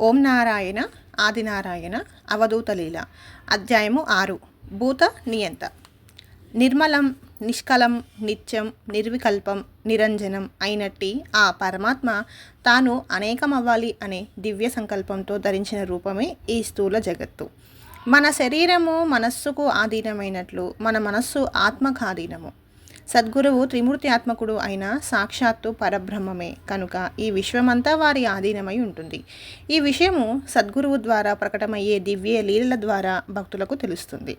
ఓం నారాయణ ఆదినారాయణ అవధూత లీల. అధ్యాయము ఆరు. భూత నియంత. నిర్మలం నిష్కలం నిత్యం నిర్వికల్పం నిరంజనం అయినట్టి ఆ పరమాత్మ తాను అనేకమవ్వాలి అనే దివ్య సంకల్పంతో ధరించిన రూపమే ఈ స్థూల జగత్తు. మన శరీరము మనస్సుకు ఆధీనమైనట్లు మన మనస్సు ఆత్మకు ఆధీనము. సద్గురువు త్రిమూర్తి ఆత్మకుడు అయిన సాక్షాత్తు పరబ్రహ్మమే. కనుక ఈ విశ్వమంతా వారి ఆధీనమై ఉంటుంది. ఈ విషయము సద్గురువు ద్వారా ప్రకటమయ్యే దివ్య లీలల ద్వారా భక్తులకు తెలుస్తుంది.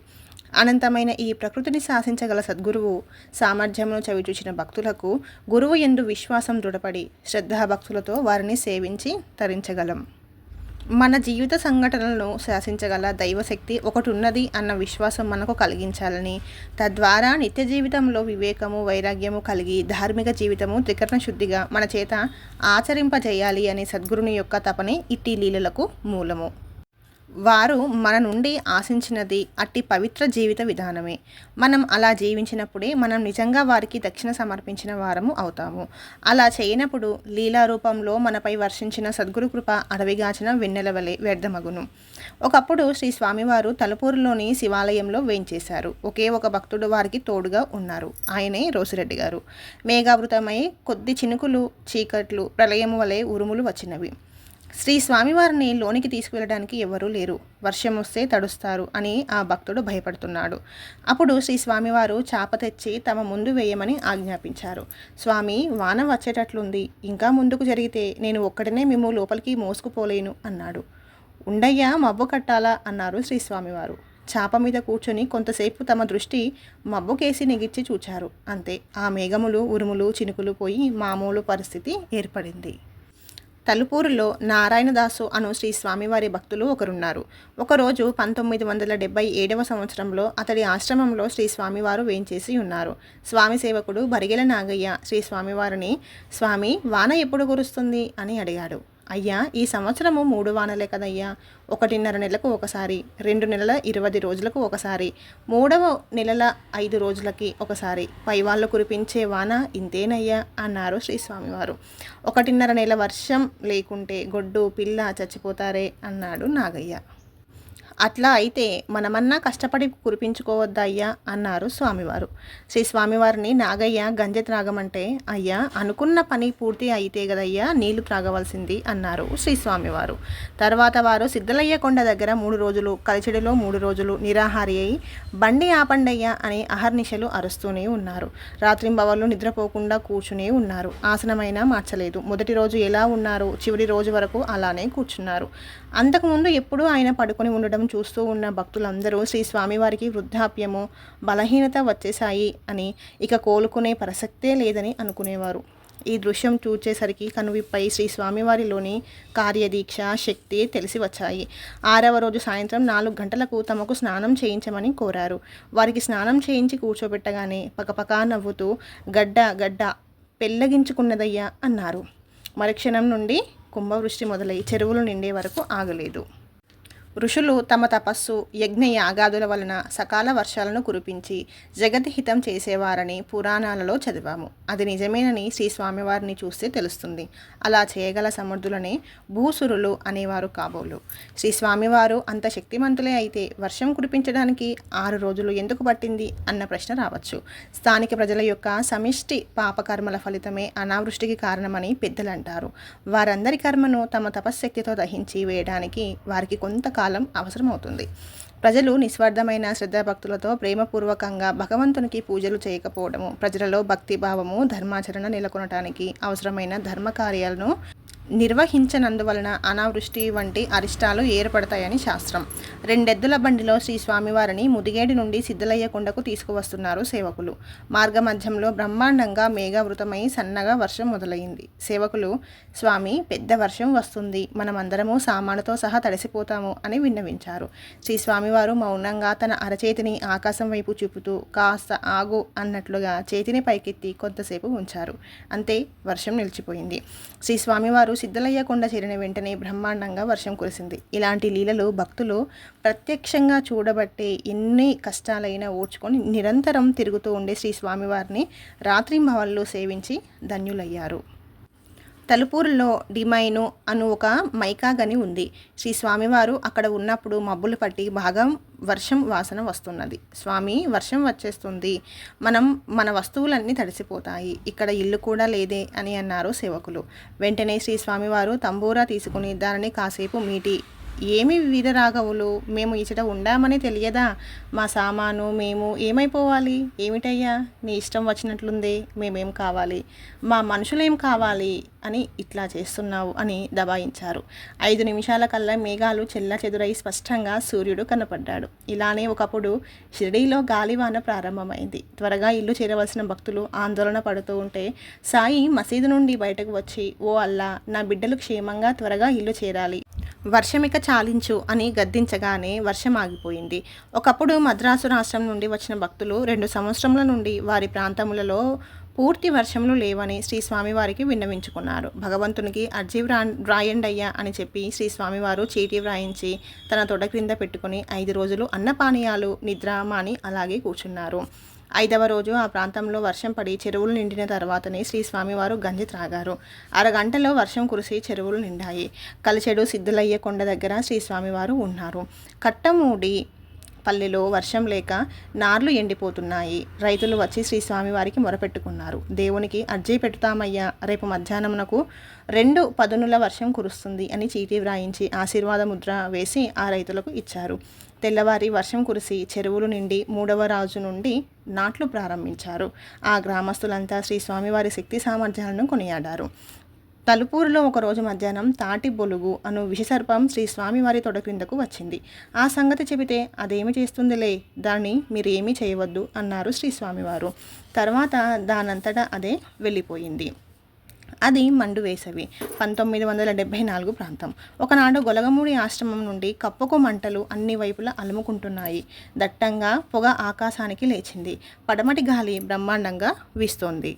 అనంతమైన ఈ ప్రకృతిని శాసించగల సద్గురువు సామర్థ్యమును చవిచూచిన భక్తులకు గురువు ఎందు విశ్వాసం దృఢపడి శ్రద్ధాభక్తులతో వారిని సేవించి తరించగలం. మన జీవిత సంఘటనలను శాసించగల దైవశక్తి ఒకటి ఉన్నది అన్న విశ్వాసం మనకు కలిగించాలని. తద్వారా నిత్య జీవితంలో వివేకము వైరాగ్యము కలిగి ధార్మిక జీవితము త్రికరణ శుద్ధిగా మన చేత ఆచరింపజేయాలి అనే సద్గురుని యొక్క తపనే ఇట్టి లీలలకు మూలము. వారు మన నుండి ఆశించినది అట్టి పవిత్ర జీవిత విధానమే. మనం అలా జీవించినప్పుడే మనం నిజంగా వారికి దక్షిణ సమర్పించిన వారము అవుతాము. అలా చేయనప్పుడు లీలా రూపంలో మనపై వర్షించిన సద్గురు కృప అడవిగాచిన వెన్నెల వలె వ్యర్థమగును. ఒకప్పుడు శ్రీ స్వామివారు తలపూరులోని శివాలయంలో వేయించేశారు ఒకే ఒక భక్తుడు వారికి తోడుగా ఉన్నారు. ఆయనే రోసిరెడ్డి గారు. మేఘావృతమై కొద్ది చినుకులు చీకట్లు ప్రళయము వలె ఉరుములు వచ్చినవి. శ్రీ స్వామివారిని లోనికి తీసుకువెళ్ళడానికి ఎవరూ లేరు. వర్షం వస్తే తడుస్తారు అని ఆ భక్తుడు భయపడుతున్నాడు. అప్పుడు శ్రీ స్వామివారు చాప తెచ్చి తమ ముందు వేయమని ఆజ్ఞాపించారు. స్వామి వాన వచ్చేటట్లుంది. ఇంకా ముందుకు జరిగితే నేను ఒక్కడనే మేము లోపలికి మోసుకుపోలేను అన్నాడు. ఉండయ్యా మబ్బు కట్టాలా అన్నారు శ్రీ స్వామివారు. చాప మీద కూర్చొని కొంతసేపు తమ దృష్టి మబ్బుకేసి నెగిచ్చి చూచారు. అంతే. ఆ మేఘములు ఉరుములు చినుకులు పోయి మామూలు పరిస్థితి ఏర్పడింది. తలుపూరులో నారాయణదాసు అను శ్రీ స్వామివారి భక్తులు ఒకరున్నారు. ఒకరోజు పంతొమ్మిది వందల డెబ్బై ఏడవ సంవత్సరంలో అతడి ఆశ్రమంలో శ్రీ స్వామివారు వేయించేసి ఉన్నారు. స్వామి సేవకుడు బరిగెల నాగయ్య శ్రీ స్వామివారిని స్వామి వాన ఎప్పుడు కురుస్తుంది? అని అడిగాడు. అయ్యా ఈ సంవత్సరము మూడు వానలే కదయ్యా. ఒకటిన్నర నెలకు ఒకసారి రెండు నెలల ఇరవై రోజులకు ఒకసారి మూడవ నెలల ఐదు రోజులకి ఒకసారి. పైవాళ్ళు కురిపించే వాన ఇంతేనయ్యా అన్నారు శ్రీస్వామివారు. ఒకటిన్నర నెల వర్షం లేకుంటే గొడ్డు పిల్ల చచ్చిపోతారే అన్నాడు నాగయ్య. అట్లా అయితే మనమన్నా కష్టపడి కురిపించుకోవద్దా అయ్యా? అన్నారు స్వామివారు. శ్రీ స్వామివారిని నాగయ్య గంజె త్రాగమంటే అయ్యా అనుకున్న పని పూర్తి అయితే కదయ్యా నీళ్ళు త్రాగవలసింది అన్నారు శ్రీ స్వామివారు. తర్వాత వారు సిద్ధలయ్య కొండ దగ్గర మూడు రోజులు కలిచెడిలో మూడు రోజులు నిరాహారి అయి బండి ఆపండయ్య అని అహర్నిశలు అరుస్తూనే ఉన్నారు. రాత్రింబవళ్ళు నిద్రపోకుండా కూర్చునే ఉన్నారు. ఆసనమైనా మార్చలేదు. మొదటి రోజు ఎలా ఉన్నారు చివరి రోజు వరకు అలానే కూర్చున్నారు. అంతకుముందు ఎప్పుడూ ఆయన పడుకొని ఉండడం చూస్తూ ఉన్న భక్తులందరూ శ్రీ స్వామివారికి వృద్ధాప్యము బలహీనత వచ్చేశాయి అని ఇక కోలుకునే ప్రసక్తే లేదని అనుకునేవారు. ఈ దృశ్యం చూచేసరికి కనువిప్పై శ్రీ స్వామివారిలోని కార్యదీక్ష శక్తి తెలిసి వచ్చాయి. ఆరవ రోజు సాయంత్రం నాలుగు గంటలకు తమకు స్నానం చేయించమని కోరారు. వారికి స్నానం చేయించి కూర్చోబెట్టగానే పకపకా నవ్వుతూ గడ్డ గడ్డ పెళ్ళగించుకున్నదయ్యా అన్నారు. మరుక్షణం నుండి కుంభవృష్టి మొదలై చెరువులు నిండే వరకు ఆగలేదు. ఋషులు తమ తపస్సు యజ్ఞ యాగాదుల వలన సకాల వర్షాలను కురిపించి జగతిహితం చేసేవారని పురాణాలలో చదివాము. అది నిజమేనని శ్రీ స్వామివారిని చూస్తే తెలుస్తుంది. అలా చేయగల సమర్థులనే భూసురులు అనేవారు కాబోలు. శ్రీ స్వామివారు అంత శక్తివంతులే అయితే వర్షం కురిపించడానికి ఆరు రోజులు ఎందుకు పట్టింది అన్న ప్రశ్న రావచ్చు. స్థానిక ప్రజల యొక్క సమిష్టి పాపకర్మల ఫలితమే అనావృష్టికి కారణమని పెద్దలంటారు. వారందరి కర్మను తమ తపశ్శక్తితో దహించి వేయడానికి వారికి కొంత కాలం అవసరమవుతుంది. ప్రజలు నిస్వార్థమైన శ్రద్ధాభక్తులతో ప్రేమపూర్వకంగా భగవంతునికి పూజలు చేయకపోవడము ప్రజలలో భక్తిభావము ధర్మాచరణ నెలకొనటానికి అవసరమైన ధర్మ కార్యాలను నిర్వహించనందువలన అనావృష్టి వంటి అరిష్టాలు ఏర్పడతాయని శాస్త్రం. రెండెద్దుల బండిలో శ్రీ స్వామివారిని ముదిగేడి నుండి సిద్ధలయ్య కొండకు తీసుకువస్తున్నారు సేవకులు. మార్గమధ్యంలో బ్రహ్మాండంగా మేఘావృతమై సన్నగా వర్షం మొదలైంది. సేవకులు స్వామి పెద్ద వర్షం వస్తుంది. మనమందరము సామానుతో సహా తడిసిపోతాము అని విన్నవించారు. శ్రీ స్వామివారు మౌనంగా తన అరచేతిని ఆకాశం వైపు చూపుతూ కాస్త ఆగు అన్నట్లుగా చేతిని పైకెత్తి కొంతసేపు ఉంచారు. అంతే వర్షం నిలిచిపోయింది. శ్రీ స్వామివారు సిద్ధలయ్య కొండ చేరిన వెంటనే బ్రహ్మాండంగా వర్షం కురిసింది. ఇలాంటి లీలలు భక్తులు ప్రత్యక్షంగా చూడబట్టే ఎన్ని కష్టాలైనా ఓడ్చుకొని నిరంతరం తిరుగుతూ ఉండే శ్రీ స్వామివారిని రాత్రి మవల్లో సేవించి ధన్యులయ్యారు. తలుపూరులో డిమైను అను ఒక మైకా గని ఉంది. శ్రీ స్వామివారు అక్కడ ఉన్నప్పుడు మబ్బులు పట్టి బాగా వర్షం వాసన వస్తున్నది. స్వామి వర్షం వచ్చేస్తుంది. మనం మన వస్తువులన్నీ తడిసిపోతాయి. ఇక్కడ ఇల్లు కూడా లేదే అని అన్నారు సేవకులు. వెంటనే శ్రీ స్వామివారు తంబూరా తీసుకుని దానిని కాసేపు మీటి ఏమి వీరరాఘవులు మేము ఇచ్చట ఉండామని తెలియదా? మా సామాను మేము ఏమైపోవాలి? ఏమిటయ్యా? నీ ఇష్టం వచ్చినట్లుందే మేమేం కావాలి? మా మనుషులేం కావాలి అని ఇట్లా చేస్తున్నావు అని దబాయించారు. ఐదు నిమిషాల కల్లా మేఘాలు చెల్ల చెదురై స్పష్టంగా సూర్యుడు కనపడ్డాడు. ఇలానే ఒకప్పుడు షిరిడీలో గాలివాన ప్రారంభమైంది. త్వరగా ఇల్లు చేరవలసిన భక్తులు ఆందోళన పడుతూ ఉంటే సాయి మసీదు నుండి బయటకు వచ్చి ఓ అల్లా నా బిడ్డలు క్షేమంగా త్వరగా ఇల్లు చేరాలి. వర్షమిక చాలించు అని గద్దించగానే వర్షం ఆగిపోయింది. ఒకప్పుడు మద్రాసు రాష్ట్రం నుండి వచ్చిన భక్తులు రెండు సంవత్సరముల నుండి వారి ప్రాంతములలో పూర్తి వర్షములు లేవని శ్రీ స్వామివారికి విన్నవించుకున్నారు. భగవంతునికి అర్జీ వ్రా వ్రాయండయ్యా అని చెప్పి శ్రీ స్వామివారు చీటి వ్రాయించి తన తొడ క్రింద పెట్టుకుని ఐదు రోజులు అన్నపానీయాలు నిద్ర మాని అలాగే కూర్చున్నారు. ఐదవ రోజు ఆ ప్రాంతంలో వర్షం పడి చెరువులు నిండిన తర్వాతనే శ్రీ స్వామివారు గంజి త్రాగారు. అరగంటలో వర్షం కురిసి చెరువులు నిండాయి. కలిచెడు సిద్ధులయ్య కొండ దగ్గర శ్రీ స్వామివారు ఉన్నారు. కట్టమూడి పల్లెలో వర్షం లేక నార్లు ఎండిపోతున్నాయి. రైతులు వచ్చి శ్రీస్వామివారికి మొరపెట్టుకున్నారు. దేవునికి అర్జీ పెడతామయ్యా. రేపు మధ్యాహ్నమునకు రెండు పదునుల వర్షం కురుస్తుంది అని చీటీ వ్రాయించి ఆశీర్వాద ముద్ర వేసి ఆ రైతులకు ఇచ్చారు. తెల్లవారి వర్షం కురిసి చెరువులు నిండి మూడవ రాజు నుండి నాట్లు ప్రారంభించారు. ఆ గ్రామస్తులంతా శ్రీ స్వామివారి శక్తి సామర్థ్యాలను కొనియాడారు. తలుపూరులో ఒకరోజు మధ్యాహ్నం తాటి బొలుగు అను విషసర్పం శ్రీ స్వామివారి తొడ క్రిందకు వచ్చింది. ఆ సంగతి చెబితే అదేమి చేస్తుందిలే? దాన్ని మీరు చేయవద్దు అన్నారు శ్రీ స్వామివారు. తర్వాత దానంతటా అదే వెళ్ళిపోయింది. అది మండు వేసవి పంతొమ్మిది వందల డెబ్భై నాలుగు ప్రాంతం. ఒకనాడు గొలగమూడి ఆశ్రమం నుండి కప్పకు మంటలు అన్ని వైపులా అలుముకుంటున్నాయి. దట్టంగా పొగ ఆకాశానికి లేచింది. పడమటి గాలి బ్రహ్మాండంగా వీస్తోంది.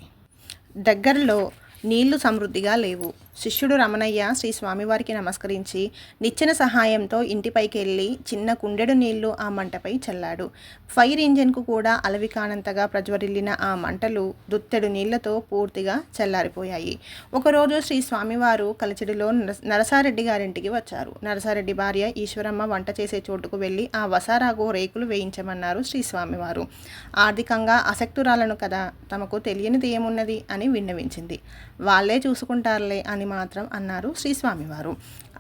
దగ్గరలో నీళ్ళు సమృద్ధిగా లేవు. శిష్యుడు రమణయ్య శ్రీ స్వామివారికి నమస్కరించి నిచ్చెన సహాయంతో ఇంటిపైకి వెళ్ళి చిన్న కుండెడు నీళ్ళు ఆ మంటపై చల్లాడు. ఫైర్ ఇంజిన్కు కూడా అలవి కానంతగా ప్రజ్వరిల్లిన ఆ మంటలు దుత్తెడు నీళ్ళతో పూర్తిగా చల్లారిపోయాయి. ఒకరోజు శ్రీ స్వామివారు కలిచెడిలో నరసారెడ్డి గారింటికి వచ్చారు. నరసారెడ్డి భార్య ఈశ్వరమ్మ వంట చేసే చోటుకు వెళ్ళి ఆ వసారాగో రేకులు వేయించమన్నారు శ్రీ స్వామివారు. ఆర్థికంగా అసక్తురాలను కదా తమకు తెలియనిది ఏమున్నది అని విన్నవించింది. వాళ్ళే చూసుకుంటారులే అని మాత్రం అన్నారు శ్రీ స్వామివారు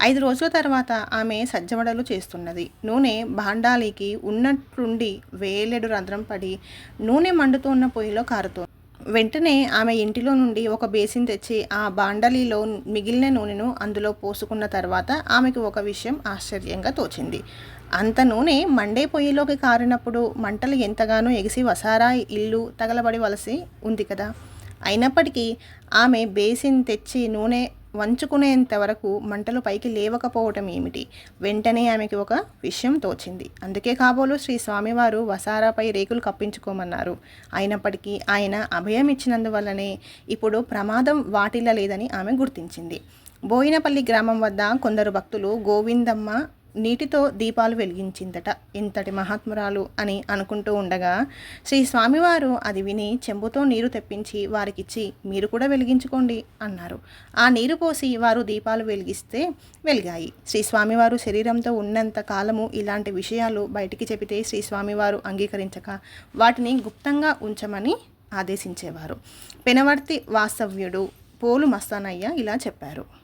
ఐదు రోజుల తర్వాత ఆమె సజ్జమడలు చేస్తున్నది. నూనె భాండాలికి ఉన్నట్టుండి వేలెడు రంధ్రం పడి నూనె మండుతున్న పొయ్యిలో కారుతోంది. వెంటనే ఆమె ఇంటిలో నుండి ఒక బేసిన్ తెచ్చి ఆ బాండలిలో మిగిలిన నూనెను అందులో పోసుకున్న తర్వాత ఆమెకు ఒక విషయం ఆశ్చర్యంగా తోచింది. అంత నూనె మండే పొయ్యిలోకి కారినప్పుడు మంటలు ఎంతగానో ఎగిసి వసారా ఇల్లు తగలబడివలసి ఉంది కదా? అయినప్పటికీ ఆమె బేసిన్ తెచ్చి నూనె వంచుకునేంత వరకు మంటలు పైకి లేవకపోవటం ఏమిటి? వెంటనే ఆమెకి ఒక విషయం తోచింది. అందుకే కాబోలు శ్రీ స్వామివారు వసారాపై రేకులు కప్పించుకోమన్నారు. అయినప్పటికీ ఆయన అభయం ఇచ్చినందువల్లనే ఇప్పుడు ప్రమాదం వాటిల్ల లేదని ఆమె గుర్తించింది. బోయినపల్లి గ్రామం వద్ద కొందరు భక్తులు గోవిందమ్మ నీటితో దీపాలు వెలిగించిందట. ఇంతటి మహాత్మురాలు అని అనుకుంటూ ఉండగా శ్రీ స్వామివారు అది విని చెంబుతో నీరు తెప్పించి వారికిచ్చి మీరు కూడా వెలిగించుకోండి అన్నారు. ఆ నీరు పోసి వారు దీపాలు వెలిగిస్తే వెలిగాయి. శ్రీ స్వామివారు శరీరంతో ఉన్నంత కాలము ఇలాంటి విషయాలు బయటికి చెబితే శ్రీ స్వామివారు అంగీకరించక వాటిని గుప్తంగా ఉంచమని ఆదేశించేవారు. పెనవర్తి వాస్తవ్యుడు పోలు మస్తానయ్య ఇలా చెప్పారు.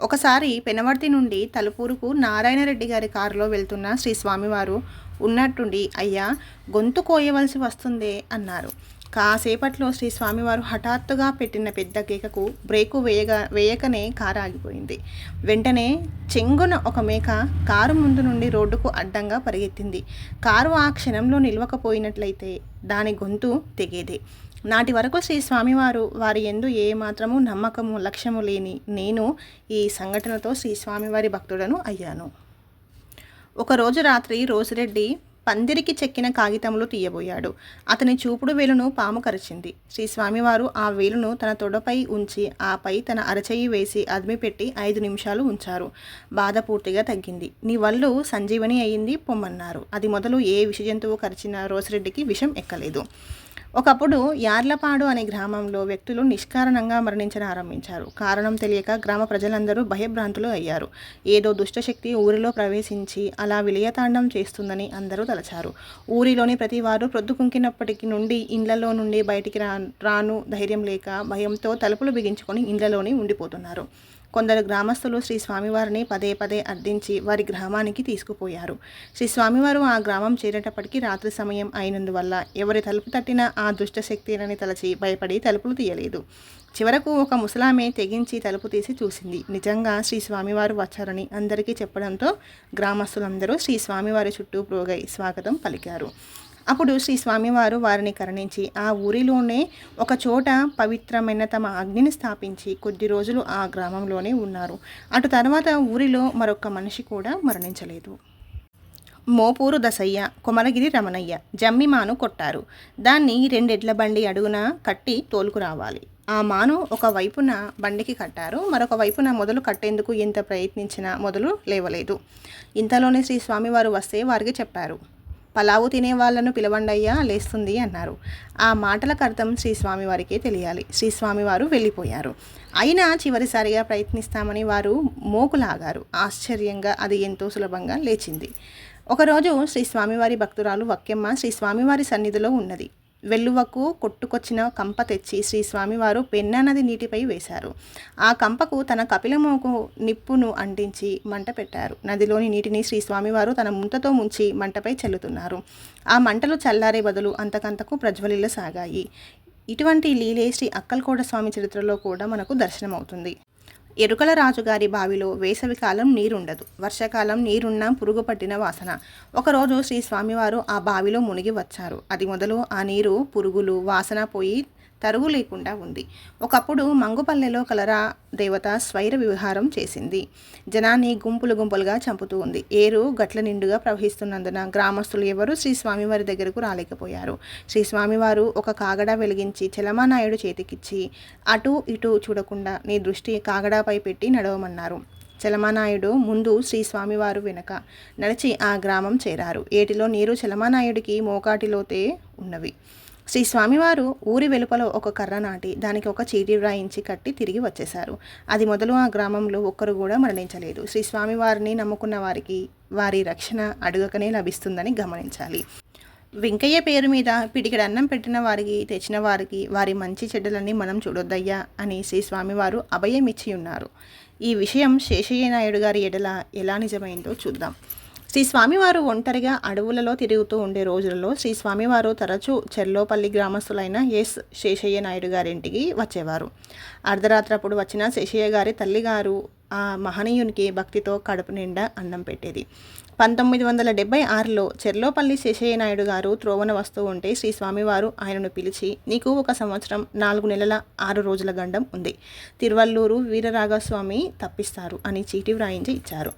ఒకసారి పెనవర్తి నుండి తలుపూరుకు నారాయణరెడ్డి గారి కారులో వెళ్తున్న శ్రీ స్వామివారు ఉన్నట్టుండి అయ్యా గొంతు కోయవలసి వస్తుందే అన్నారు. కాసేపట్లో శ్రీ స్వామివారు హఠాత్తుగా పెట్టిన పెద్ద కేకకు బ్రేకు వేయగా వేయకనే కారు ఆగిపోయింది. వెంటనే చెంగున ఒక మేక కారు ముందు నుండి రోడ్డుకు అడ్డంగా పరిగెత్తింది. కారు ఆ క్షణంలో నిలవకపోయినట్లయితే దాని గొంతు తెగేదే. నాటి వరకు శ్రీ స్వామివారు వారి ఎందు ఏ మాత్రము నమ్మకము లక్ష్యము లేని నేను ఈ సంఘటనతో శ్రీ స్వామివారి భక్తుడను అయ్యాను. ఒకరోజు రాత్రి రోజురెడ్డి పందిరికి చెక్కిన కాగితములు తీయబోయాడు. అతని చూపుడు వేలును పాము కరిచింది. శ్రీ స్వామివారు ఆ వేలును తన తొడపై ఉంచి ఆపై తన అరచెయ్యి వేసి అదిమిపెట్టి ఐదు నిమిషాలు ఉంచారు. బాధ పూర్తిగా తగ్గింది. నీ వల్లు సంజీవని అయింది పొమ్మన్నారు. అది మొదలు ఏ విష జంతువు కరిచిన రోసిరెడ్డికి విషం ఎక్కలేదు. ఒకప్పుడు యార్లపాడు అనే గ్రామంలో వ్యక్తులు నిష్కారణంగా మరణించడం ఆరంభించారు. కారణం తెలియక గ్రామ ప్రజలందరూ భయభ్రాంతులు అయ్యారు. ఏదో దుష్టశక్తి ఊరిలో ప్రవేశించి అలా విలయతాండం చేస్తుందని అందరూ తలచారు. ఊరిలోని ప్రతి వారు ప్రొద్దుకుంకినప్పటికి నుండి ఇండ్లలో నుండి బయటికి రా రాను ధైర్యం లేక భయంతో తలుపులు బిగించుకొని ఇండ్లలోనే ఉండిపోతున్నారు. కొందరు గ్రామస్తులు శ్రీ స్వామివారిని పదే పదే అర్థించి వారి గ్రామానికి తీసుకుపోయారు. శ్రీ స్వామివారు ఆ గ్రామం చేరేటప్పటికి రాత్రి సమయం అయినందువల్ల ఎవరి తలుపు తట్టినా ఆ దుష్టశక్తినని తలచి భయపడి తలుపులు తీయలేదు. చివరకు ఒక ముసలామె తెగించి తలుపు తీసి చూసింది. నిజంగా శ్రీ స్వామివారు వచ్చారని అందరికీ చెప్పడంతో గ్రామస్తులందరూ శ్రీ స్వామివారి చుట్టూ ప్రోగై స్వాగతం పలికారు. అప్పుడు శ్రీ స్వామివారు వారిని కరుణించి ఆ ఊరిలోనే ఒక చోట పవిత్రమైన తమ అగ్నిని స్థాపించి కొద్ది రోజులు ఆ గ్రామంలోనే ఉన్నారు. అటు తర్వాత ఊరిలో మరొక మనిషి కూడా మరణించలేదు. మోపూరు దసయ్య కొమరగిరి రమణయ్య జమ్మిమాను కొట్టారు. దాన్ని రెండెడ్ల బండి అడుగున కట్టి తోలుకురావాలి ఆ మాను ఒక వైపున బండికి కట్టారు మరొక వైపున మొదలు కట్టేందుకు ఎంత ప్రయత్నించినా మొదలు లేవలేదు. ఇంతలోనే శ్రీ స్వామివారు వస్తే వారికి చెప్పారు పలావు తినే వాళ్ళను పిలవండయ్యా లేస్తుంది అన్నారు. ఆ మాటలకు అర్థం శ్రీస్వామి వారికే తెలియాలి. శ్రీ స్వామివారు వెళ్ళిపోయారు. అయినా చివరిసారిగా ప్రయత్నిస్తామని వారు మోకులాగారు. ఆశ్చర్యంగా అది ఎంతో సులభంగా లేచింది. ఒకరోజు శ్రీ స్వామివారి భక్తురాలు వక్కెమ్మ శ్రీ స్వామివారి సన్నిధిలో ఉన్నది. వెల్లువకు కొట్టుకొచ్చిన కంప తెచ్చి శ్రీ స్వామివారు పెన్నా నీటిపై వేశారు. ఆ కంపకు తన కపిలమోకు నిప్పును అంటించి మంట పెట్టారు. నదిలోని నీటిని శ్రీ స్వామివారు తన ముంతతో ముంచి మంటపై చల్లుతున్నారు. ఆ మంటలు చల్లారే బదులు అంతకంతకు ప్రజ్వలిల్లసాగాయి. ఇటువంటి లీలే శ్రీ అక్కల్కోట స్వామి చరిత్రలో కూడా మనకు దర్శనమవుతుంది. ఎరుకల రాజుగారి బావిలో వేసవికాలం నీరుండదు. వర్షాకాలం నీరున్న పురుగు పట్టిన వాసన. ఒకరోజు శ్రీ స్వామివారు ఆ బావిలో మునిగి వచ్చారు. అది మొదలు ఆ నీరు పురుగులు వాసన పోయి తరుగు లేకుండా ఉంది. ఒకప్పుడు మంగుపల్లెలో కలరా దేవత స్వైర విహారం చేసింది. జనాన్ని గుంపులు గుంపులుగా చంపుతూ ఉంది. ఏరు గట్ల నిండుగా ప్రవహిస్తున్నందున గ్రామస్తులు ఎవరూ శ్రీ స్వామివారి దగ్గరకు రాలేకపోయారు. శ్రీ స్వామివారు ఒక కాగడా వెలిగించి చలమానాయుడు చేతికిచ్చి అటు ఇటు చూడకుండా నీ దృష్టి కాగడాపై పెట్టి నడవమన్నారు. చలమానాయుడు ముందు శ్రీ స్వామివారు వెనక నడిచి ఆ గ్రామం చేరారు. ఏటిలో నీరు చలమానాయుడికి మోకాటిలోతే ఉన్నవి. శ్రీ స్వామివారు ఊరి వెలుపల ఒక కర్ర నాటి దానికి ఒక చీటి వ్రాయించి కట్టి తిరిగి వచ్చేశారు. అది మొదలు ఆ గ్రామంలో ఒక్కరు కూడా మరణించలేదు. శ్రీ స్వామివారిని నమ్ముకున్న వారికి వారి రక్షణ అడుగకనే లభిస్తుందని గమనించాలి. వెంకయ్య పేరు మీద పిడికిడి అన్నం పెట్టిన వారికి తెచ్చిన వారికి వారి మంచి చెడ్డలన్నీ మనం చూడొద్దయ్యా అని శ్రీ స్వామివారు అభయం ఇచ్చి ఉన్నారు ఈ విషయం శేషయ్య నాయుడు గారి ఎడల ఎలా నిజమైందో చూద్దాం. శ్రీ స్వామివారు ఒంటరిగా అడవులలో తిరుగుతూ ఉండే రోజులలో శ్రీ స్వామివారు తరచూ చెర్లోపల్లి గ్రామస్తులైన ఎస్ శేషయ్య నాయుడు గారింటికి వచ్చేవారు. అర్ధరాత్రప్పుడు వచ్చిన శేషయ్య గారి తల్లిగారు ఆ మహనీయునికి భక్తితో కడుపు నిండా అన్నం పెట్టేది. పంతొమ్మిది వందల డెబ్బై ఆరులో చెర్లోపల్లి శేషయ్య నాయుడు గారు త్రోవన వస్తూ ఉంటే శ్రీ స్వామివారు ఆయనను పిలిచి నీకు ఒక సంవత్సరం నాలుగు నెలల ఆరు రోజుల గండం ఉంది. తిరువల్లూరు వీరరాఘస్వామి తప్పిస్తారు అని చీటి వ్రాయించి ఇచ్చారు.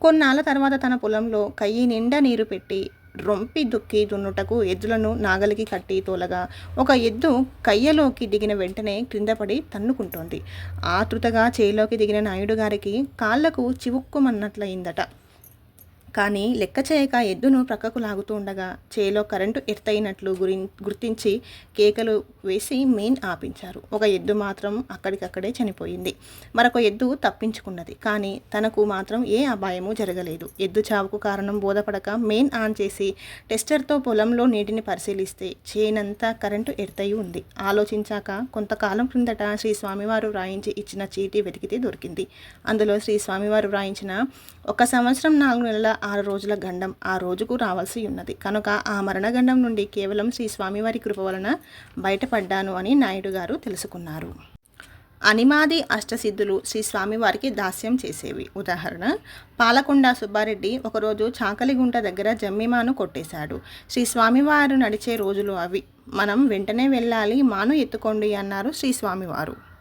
కొన్నాళ్ళ తర్వాత తన పొలంలో కయ్యి నిండా నీరు పెట్టి రొంపి దుక్కి దున్నుటకు ఎద్దులను నాగలికి కట్టి తోలగా ఒక ఎద్దు కయ్యలోకి దిగిన వెంటనే క్రిందపడి తన్నుకుంటోంది. ఆతృతగా చేలోకి దిగిన నాయుడు గారికి కాళ్ళకు చివుక్కుమన్నట్లయిందట. కానీ లెక్క చేయక ఎద్దును ప్రక్కకు లాగుతూ ఉండగా చేలో కరెంటు ఎర్తయినట్లు గురి గుర్తించి కేకలు వేసి మెయిన్ ఆపించారు. ఒక ఎద్దు మాత్రం అక్కడికక్కడే చనిపోయింది. మరొక ఎద్దు తప్పించుకున్నది. కానీ తనకు మాత్రం ఏ అపాయము జరగలేదు. ఎద్దు చావుకు కారణం బోధపడక మెయిన్ ఆన్ చేసి టెస్టర్తో పొలంలో నీటిని పరిశీలిస్తే చేనంతా కరెంటు ఎర్తయి ఉంది. ఆలోచించాక కొంతకాలం క్రిందట శ్రీ స్వామివారు వ్రాయించి ఇచ్చిన చీటీ వెతికితే దొరికింది. అందులో శ్రీ స్వామివారు వ్రాయించిన ఒక సంవత్సరం నాలుగు నెలల ఆరు రోజుల గండం ఆ రోజుకు రావాల్సి ఉన్నది. కనుక ఆ మరణగండం నుండి కేవలం శ్రీ స్వామివారి కృప వలన బయటపడ్డాను అని నాయుడు గారు తెలుసుకున్నారు. అనిమాది అష్టసిద్ధులు శ్రీ స్వామివారికి దాస్యం చేసేవి. ఉదాహరణ పాలకొండ సుబ్బారెడ్డి ఒకరోజు చాకలిగుంట దగ్గర జమ్మిమాను కొట్టేశాడు. శ్రీ స్వామివారు నడిచే రోజులు అవి. మనం వెంటనే వెళ్ళాలి మాను ఎత్తుకోండి అన్నారు శ్రీ స్వామివారు.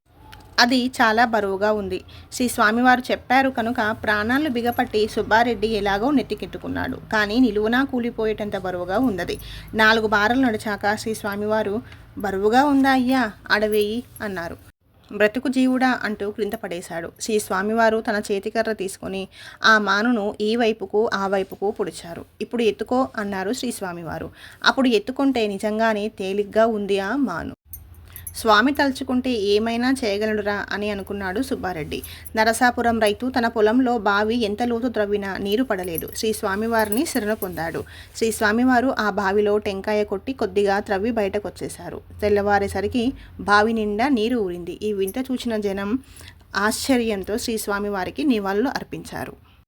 అది చాలా బరువుగా ఉంది. శ్రీ స్వామివారు చెప్పారు కనుక ప్రాణాలు బిగపట్టి సుబ్బారెడ్డి ఎలాగో నెత్తికెట్టుకున్నాడు. కానీ నిలువునా కూలిపోయేటంత బరువుగా ఉన్నది. నాలుగు బారలు నడిచాక శ్రీ స్వామివారు బరువుగా ఉందా అయ్యా? అడవేయి అన్నారు. బ్రతుకు జీవుడా అంటూ క్రింద పడేశాడు. శ్రీ స్వామివారు తన చేతికర్ర తీసుకొని ఆ మానును ఈ వైపుకు ఆ వైపుకు పొడిచారు. ఇప్పుడు ఎత్తుకో అన్నారు శ్రీ స్వామివారు. అప్పుడు ఎత్తుకుంటే నిజంగానే తేలిగ్గా ఉంది ఆ మాను. స్వామి తలుచుకుంటే ఏమైనా చేయగలడురా అని అనుకున్నాడు సుబ్బారెడ్డి. నరసాపురం రైతు తన పొలంలో బావి ఎంత లోతు త్రవ్వినా నీరు పడలేదు. శ్రీ స్వామివారిని శరణ పొందాడు. శ్రీ స్వామివారు ఆ బావిలో టెంకాయ కొట్టి కొద్దిగా త్రవ్వి బయటకు వచ్చేశారు తెల్లవారేసరికి బావి నిండా నీరు ఊరింది. ఈ వింత చూసిన జనం ఆశ్చర్యంతో శ్రీ స్వామివారికి నివాళులు అర్పించారు.